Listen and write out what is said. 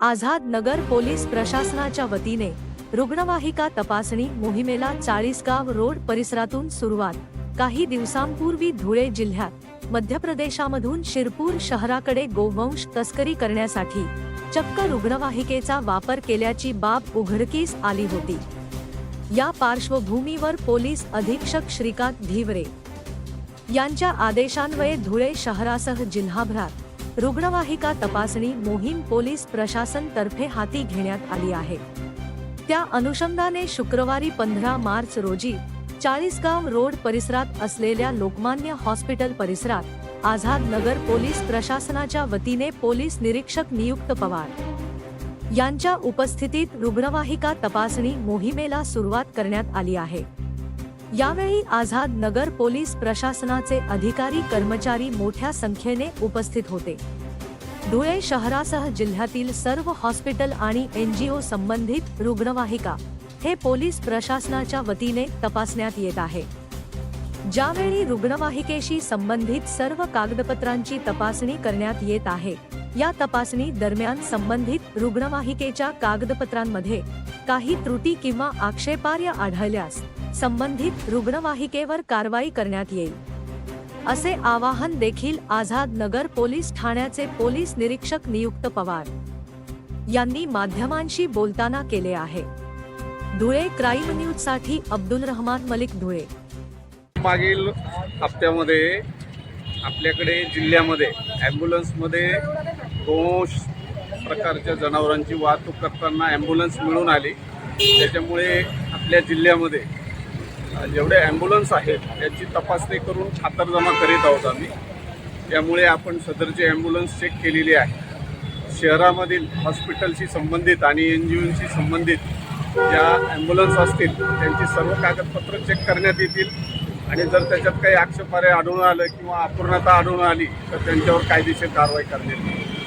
Azad Nagar police प्रशासनाच्या वतीने रुग्णवाहिका तपासणी मोहिमेला चाळीसगाव रोड परिसरातून सुरुवात. काही दिवसांपूर्वी धुळे जिल्ह्यात मध्य प्रदेशामधून शिरपूर शहराकडे गोवंश तस्करी करण्यासाठी चक्क रुग्णवाहिकेचा वापर केल्याची बाब उघडकीस आली होती. या पार्श्वभूमीवर पोलीस अधीक्षक श्रीकांत धिवरे यांच्या आदेशान्वये धुळे शहरासह जिल्हाभरात रुग्णवाहिका तपासणी मोहीम पोलीस प्रशासन तर्फे हाती घेण्यात आली आहे. त्या अनुषंगाने शुक्रवारी पंधरा मार्च रोजी चाळीसगाव रोड परिसरात असलेल्या लोकमान्य हॉस्पिटल परिसरात आझाद नगर पोलीस प्रशासनाच्या वतीने पोलीस निरीक्षक नियुक्त पवार यांच्या उपस्थितीत रुग्णवाहिका तपासणी मोहिमेला सुरुवात करण्यात आली आहे. यावेळी आझाद नगर पोलीस प्रशासनाचे अधिकारी कर्मचारी मोठ्या संख्येने उपस्थित होते. धुळे शहरासह जिल्ह्यातील सर्व हॉस्पिटल आणि एनजीओ संबंधित रुग्णवाहिका हे पोलीस प्रशासनाच्या वतीने तपासण्यात येत आहे. ज्यावेळी रुग्णवाहिकेशी संबंधित सर्व कागदपत्रांची तपासणी करण्यात येत आहे या तपासणी दरम्यान संबंधित रुग्णवाहिकेच्या कागदपत्रांमध्ये काही त्रुटी किंवा आक्षेपार्ह आढळल्यास संबंधित रुग्णवाहिकेवर कारवाई करण्यात येईल. असे आवाहन देखील आझाद नगर पोलीस ठाण्याचे पोलीस निरीक्षक नियुक्त पवार यांनी माध्यमांशी बोलताना केले आहे. धुळे क्राईम न्यूजसाठी अब्दुल रहमान मलिक धुळे. मागील हप्त्यामध्ये आपल्याकडे जिल्ह्यामध्ये ॲम्ब्युलन्समध्ये दोष प्रकारच्या जनावरांची वाहतूक करताना ॲम्ब्युलन्स मिळून आली. त्याच्यामुळे आपल्या जिल्ह्यामध्ये जेवढे ॲम्ब्युलन्स आहेत त्याची तपासणी करून खातरजमा करीत आहोत आम्ही. त्यामुळे आपण सदरचे ॲम्ब्युलन्स चेक केलेली आहे शहरामधील हॉस्पिटलशी संबंधित आणि एन जी ओशी संबंधित ज्या ॲम्ब्युलन्स असतील त्यांची सर्व कागदपत्र चेक करण्यात येतील. आणि जर त्याच्यात काही आक्षेपारे आढळून आलं किंवा अपूर्णता आढळून आली तर त्यांच्यावर कायदेशीर कारवाई करण्यात येईल.